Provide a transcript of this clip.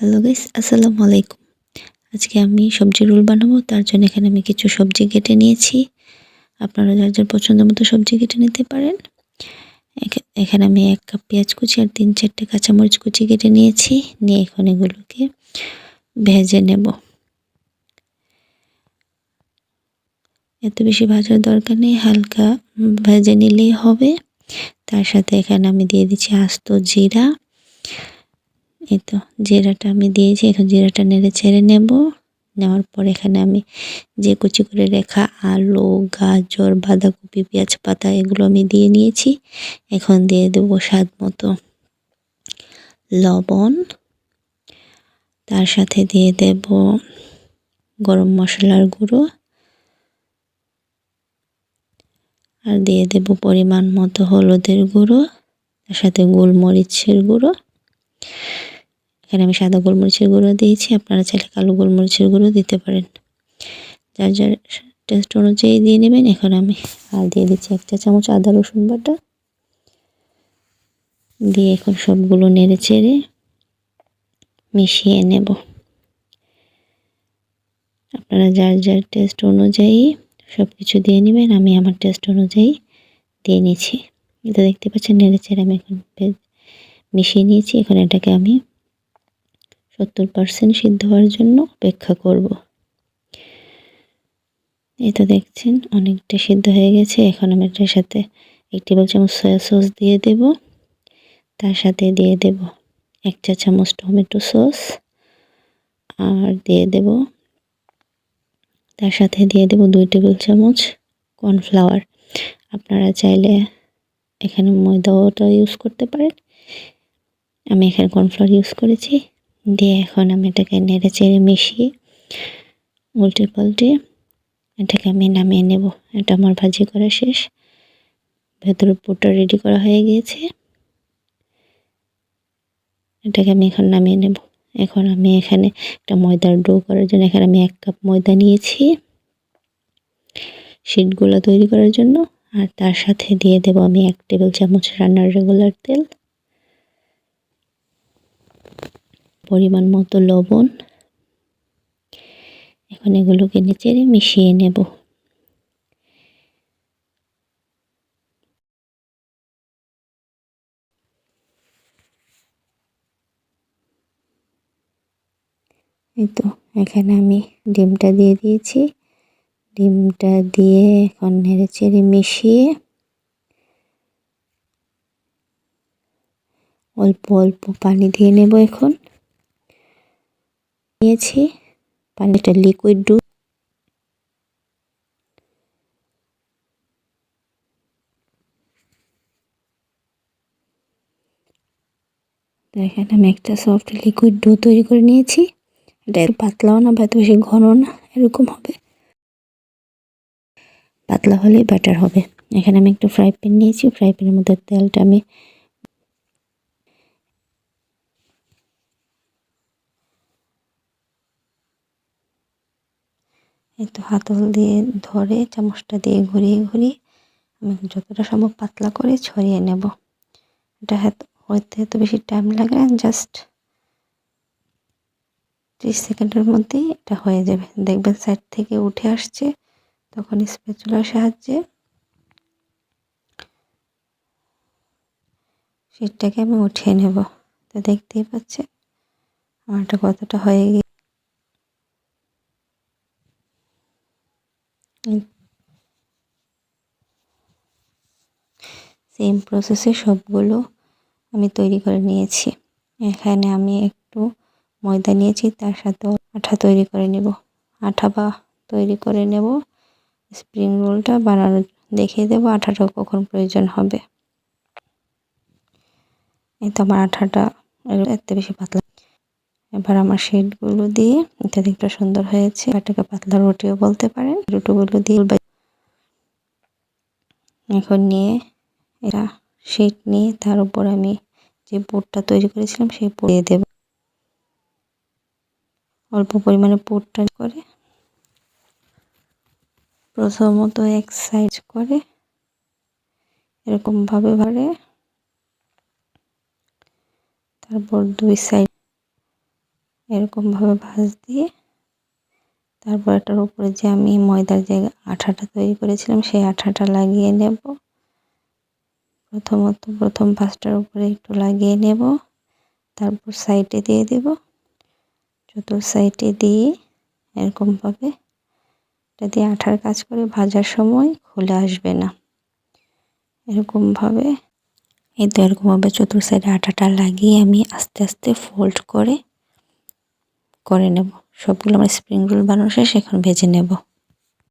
Hello guys আসসালামু আলাইকুম। আজকে আমি সবজি রোল বানাবো, তার জন্য এখানে আমি কিছু সবজি কেটে নিয়েছি। আপনারা যার যার পছন্দ মতো সবজি কেটে নিতে পারেন। এখা- এখানে আমি এক কাপ পেঁয়াজ কুচি আর তিন চারটে কাঁচামরিচ কুচি কেটে নিয়েছি, নিয়ে এখন এগুলোকে ভেজে নেব। এত বেশি ভাজার দরকার নেই, হালকা ভেজে নিলেই হবে। তার সাথে এখানে আমি দিয়ে দিচ্ছি আস্ত জিরা। এই তো জিরাটা আমি দিয়েছি, এখন জিরাটা নেড়ে ছেড়ে নেব। নেওয়ার পর এখানে আমি যে কুচি করে রেখা, আলু, গাজর, বাঁধাকপি, পেঁয়াজ পাতা এগুলো আমি দিয়ে নিয়েছি। এখন দিয়ে দেবো স্বাদ মতো লবণ। তার সাথে দিয়ে দেব গরম মশলার গুঁড়ো। আর দিয়ে দেব পরিমাণ মতো হলুদের গুঁড়ো, তার সাথে গোলমরিচের গুঁড়ো। এখানে আমি সাদা গোলমরিচের গুঁড়ো দিয়েছি, আপনারা চাইলে কালো গোলমরিচের গুঁড়ো দিতে পারেন। যার যার টেস্ট অনুযায়ী দিয়ে নেবেন, এখন আমি আর দিয়ে দিচ্ছি এক চা চামচ আদা, রসুন বাটা। দিয়ে এখন সবগুলো নেড়ে চেড়ে মিশিয়ে নেব। আপনারা যার যার টেস্ট অনুযায়ী সব কিছু দিয়ে নেবেন, আমি আমার টেস্ট অনুযায়ী দিয়ে নিচ্ছি। এটা দেখতে পাচ্ছেন, নেড়ে চেড়ে আমি এখন মিশিয়ে নিয়েছি, এখন এটাকে আমি সত্তর পার্সেন্ট সিদ্ধ হওয়ার জন্য অপেক্ষা করব। এই তো দেখছেন, অনেকটা সিদ্ধ হয়ে গেছে। এখন আমি এটার সাথে এক টেবিল চামচ সয়া সস দিয়ে দেব। তার সাথে দিয়ে দেব এক চা চামচ টমেটো সস আর দিয়ে দেব তার সাথে দিয়ে দেব দুই টেবিল চামচ কর্নফ্লাওয়ার আপনারা চাইলে এখানে ময়দাটা ইউজ করতে পারেন। আমি এখানে কর্নফ্লাওয়ার ইউজ করেছি। দিয়ে এখন আমি এটাকে নেড়ে চেড়ে মিশিয়ে উল্টে পাল্টে এটাকে আমি নামিয়ে নেব। এটা আমার ভাজি করা শেষ। ভেতরে পুরটা রেডি করা হয়ে গিয়েছে। এটাকে আমি এখন নামিয়ে নেব। এখন আমি এখানে একটা ময়দার ডো করার জন্য এখানে আমি এক কাপ ময়দা নিয়েছি শিটগুলো তৈরি করার জন্য। আর তার সাথে দিয়ে দেব আমি এক টেবিল চামচ রান্নার রেগুলার তেল। পরিমাণ মতো লবণ। এখন এগুলোকে নেচেড়ে মিশিয়ে নেব। এই তো, এখানে আমি ডিমটা দিয়ে দিয়েছি। ডিমটা দিয়ে এখন নেড়ে চেড়ে মিশিয়ে অল্প অল্প পানি দিয়ে নেব এখন। নিয়েছি। পানিটা লিকুইড তো এখানে আমি একটা সফট লিকুইড ডো তৈরি করে নিয়েছি। এটা পাতলাও না বা বেশি ঘন না, এরকম হবে। পাতলা হলেই বেটার হবে। এখানে আমি একটু ফ্রাই প্যান নিয়েছি। ফ্রাই প্যানের মধ্যে তেলটা আমি তো হাতল দিয়ে ধরে চামচটা দিয়ে ঘুরিয়ে ঘুরিয়ে আমি যতটা সম্ভব পাতলা করে ছড়িয়ে নেব। এটা হাত এত বেশি টাইম লাগে না জাস্ট ত্রিশ সেকেন্ডের মধ্যেই এটা হয়ে যাবে। দেখবেন সাইড থেকে উঠে আসছে, তখন স্প্যাচুলার সাহায্যে শীতটাকে আমি উঠিয়ে নেব। তো দেখতেই পাচ্ছে আমারটা কতটা হয়ে গিয়ে সেম প্রসেসে সবগুলো আমি তৈরি করে নিয়েছি। এখানে আমি একটু ময়দা নিয়েছি, তার সাথে আঠা তৈরি করে নেব। আঠা বা তৈরি করে নেব। স্প্রিং রোলটা বানানোর, দেখিয়ে দেবো আঠাটা কখন প্রয়োজন হবে। এই তো আমার আঠাটা এত বেশি পাতলা। এবার আমার শেডগুলো দিয়ে এটা দেখতে সুন্দর হয়েছে। এটাকে পাতলা রুটিও বলতে পারেন। রুটিগুলো দিয়ে এখন নিয়ে এটা শেড নিয়ে তার উপর আমি যে পুরটা তৈরি করেছিলাম সেই পুর দিয়ে দেব। অল্প পরিমাণে পুরটা করে প্রথমত এক সাইজ করে এরকমভাবে ভাবে তারপর দুই সাইড এরকমভাবে ভাঁজ দিয়ে তারপর এটার উপরে যে আমি ময়দার জায়গায় আঠাটা তৈরি করেছিলাম সেই আঠাটা লাগিয়ে নেব। প্রথমত প্রথম পাঁচটার উপরে একটু লাগিয়ে নেব। তারপর সাইডে দিয়ে দেব। চতুর সাইডে দিয়ে এরকমভাবে এটা দিয়ে আঠার কাজ করে ভাজার সময় খুলে আসবে না। এরকমভাবে এই তো এরকমভাবে চতুর সাইডে আটাটা লাগিয়ে আমি আস্তে আস্তে ফোল্ড করে করে নেব। সবগুলো আমার স্প্রিং রোল বানানো শেষ, এখন ভেজে নেব।